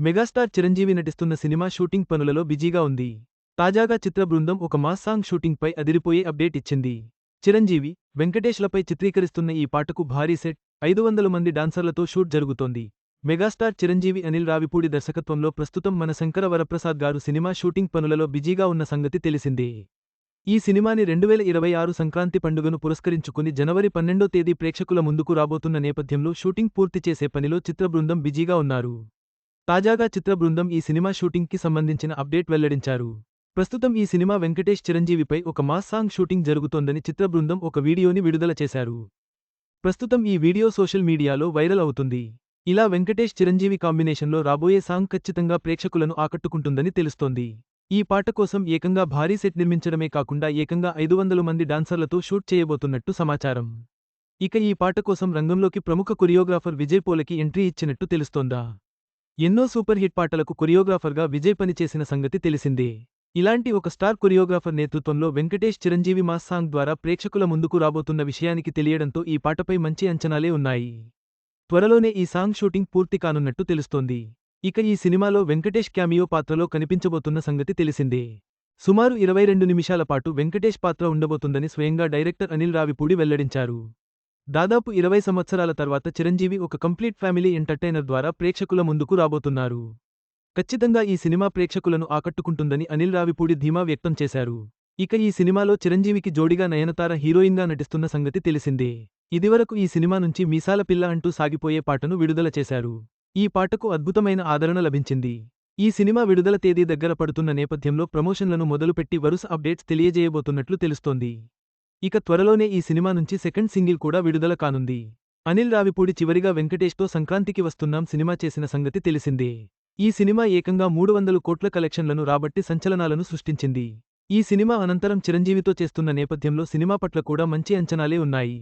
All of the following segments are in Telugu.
మెగాస్టార్ చిరంజీవి నటిస్తున్న సినిమా షూటింగ్ పనులలో బిజీగా ఉంది. తాజాగా చిత్ర బృందం ఒక మాస్ సాంగ్ షూటింగ్పై అదిరిపోయే అప్డేట్ ఇచ్చింది. చిరంజీవి వెంకటేష్లపై చిత్రీకరిస్తున్న ఈ పాటకు భారీ సెట్ ఐదు వందల మంది డాన్సర్లతో షూట్ జరుగుతోంది. మెగాస్టార్ చిరంజీవి అనిల్ రావిపూడి దర్శకత్వంలో ప్రస్తుతం మన శంకర వరప్రసాద్ గారు సినిమా షూటింగ్ పనులలో బిజీగా ఉన్న సంగతి తెలిసిందే. ఈ సినిమాని రెండువేల ఇరవై ఆరు సంక్రాంతి పండుగను పురస్కరించుకుని జనవరి పన్నెండో తేదీ ప్రేక్షకుల ముందుకు రాబోతున్న నేపథ్యంలో షూటింగ్ పూర్తి చేసే పనిలో చిత్ర బృందం బిజీగా ఉన్నారు. తాజాగా చిత్ర బృందం ఈ సినిమా షూటింగ్కి సంబంధించిన అప్డేట్ వెల్లడించారు. ప్రస్తుతం ఈ సినిమా వెంకటేష్ చిరంజీవిపై ఒక మాస్ సాంగ్ షూటింగ్ జరుగుతోందని చిత్ర బృందం ఒక వీడియోని విడుదల చేశారు. ప్రస్తుతం ఈ వీడియో సోషల్ మీడియాలో వైరల్ అవుతుంది. ఇలా వెంకటేష్ చిరంజీవి కాంబినేషన్లో రాబోయే సాంగ్ ఖచ్చితంగా ప్రేక్షకులను ఆకట్టుకుంటుందని తెలుస్తోంది. ఈ పాట కోసం ఏకంగా భారీ సెట్ నిర్మించడమే కాకుండా ఏకంగా ఐదు వందల మంది డాన్సర్లతో షూట్ చేయబోతున్నట్టు సమాచారం. ఇక ఈ పాట కోసం రంగంలోకి ప్రముఖ కొరియోగ్రాఫర్ విజయ్ పోలకి ఎంట్రీ ఇచ్చినట్టు తెలుస్తోందా? ఎన్నో సూపర్ హిట్ పాటలకు కొరియోగ్రాఫర్గా విజయ్ పనిచేసిన సంగతి తెలిసిందే. ఇలాంటి ఒక స్టార్ కొరియోగ్రాఫర్ నేతృత్వంలో వెంకటేష్ చిరంజీవి మాస్ సాంగ్ ద్వారా ప్రేక్షకుల ముందుకు రాబోతున్న విషయానికి తెలియడంతో ఈ పాటపై మంచి అంచనాలే ఉన్నాయి. త్వరలోనే ఈ సాంగ్ షూటింగ్ పూర్తి కానున్నట్టు తెలుస్తోంది. ఇక ఈ సినిమాలో వెంకటేష్ క్యామియో పాత్రలో కనిపించబోతున్న సంగతి తెలిసిందే. సుమారు ఇరవై రెండు నిమిషాల పాటు వెంకటేష్ పాత్ర ఉండబోతుందని స్వయంగా డైరెక్టర్ అనిల్ రావిపూడి వెల్లడించారు. దాదాపు ఇరవై సంవత్సరాల తర్వాత చిరంజీవి ఒక కంప్లీట్ ఫ్యామిలీ ఎంటర్టైనర్ ద్వారా ప్రేక్షకుల ముందుకు రాబోతున్నారు. ఖచ్చితంగా ఈ సినిమా ప్రేక్షకులను ఆకట్టుకుంటుందని అనిల్ రావిపూడి ధీమా వ్యక్తం చేశారు. ఇక ఈ సినిమాలో చిరంజీవికి జోడిగా నయనతార హీరోయిన్గా నటిస్తున్న సంగతి తెలిసిందే. ఇదివరకు ఈ సినిమా నుంచి మీసాల పిల్ల అంటూ సాగిపోయే పాటను విడుదల చేశారు. ఈ పాటకు అద్భుతమైన ఆదరణ లభించింది. ఈ సినిమా విడుదల తేదీ దగ్గర పడుతున్న నేపథ్యంలో ప్రమోషన్లను మొదలుపెట్టి వరుస అప్డేట్స్ తెలియజేయబోతున్నట్లు తెలుస్తోంది. ఇక త్వరలోనే ఈ సినిమా నుంచి సెకండ్ సింగిల్ కూడా విడుదల కానుంది. అనిల్ రావిపూడి చివరిగా వెంకటేష్తో సంక్రాంతికి వస్తున్నాం సినిమా చేసిన సంగతి తెలిసిందే. ఈ సినిమా ఏకంగా మూడు వందలు కోట్ల కలెక్షన్లను రాబట్టి సంచలనాలను సృష్టించింది. ఈ సినిమా అనంతరం చిరంజీవితో చేస్తున్న నేపథ్యంలో సినిమా పట్ల కూడా మంచి అంచనాలే ఉన్నాయి.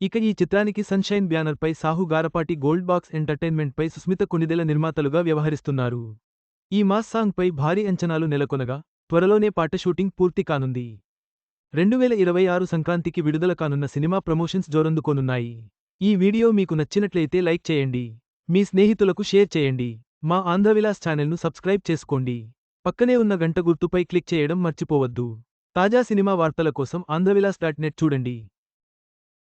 ఇక ఈ చిత్రానికి సన్షైన్ బ్యానర్పై సాహు గారపాటి గోల్డ్ బాక్స్ ఎంటర్టైన్మెంట్పై సుస్మిత కొనిదెల నిర్మాతలుగా వ్యవహరిస్తున్నారు. ఈ మాస్ సాంగ్పై భారీ అంచనాలు నెలకొనగా త్వరలోనే పాట షూటింగ్ పూర్తి కానుంది. రెండువేల ఇరవై ఆరు సంక్రాంతికి విడుదల కానున్న సినిమా ప్రమోషన్స్ జోరందుకోనున్నాయి. ఈ వీడియో మీకు నచ్చినట్లయితే లైక్ చేయండి. మీ స్నేహితులకు షేర్ చేయండి. మా ఆంధ్రవిలాస్ ఛానల్ను సబ్స్క్రైబ్ చేసుకోండి. పక్కనే ఉన్న గంట గుర్తుపై క్లిక్ చేయడం మర్చిపోవద్దు. తాజా సినిమా వార్తల కోసం ఆంధ్రవిలాస్ డాట్ నెట్ చూడండి.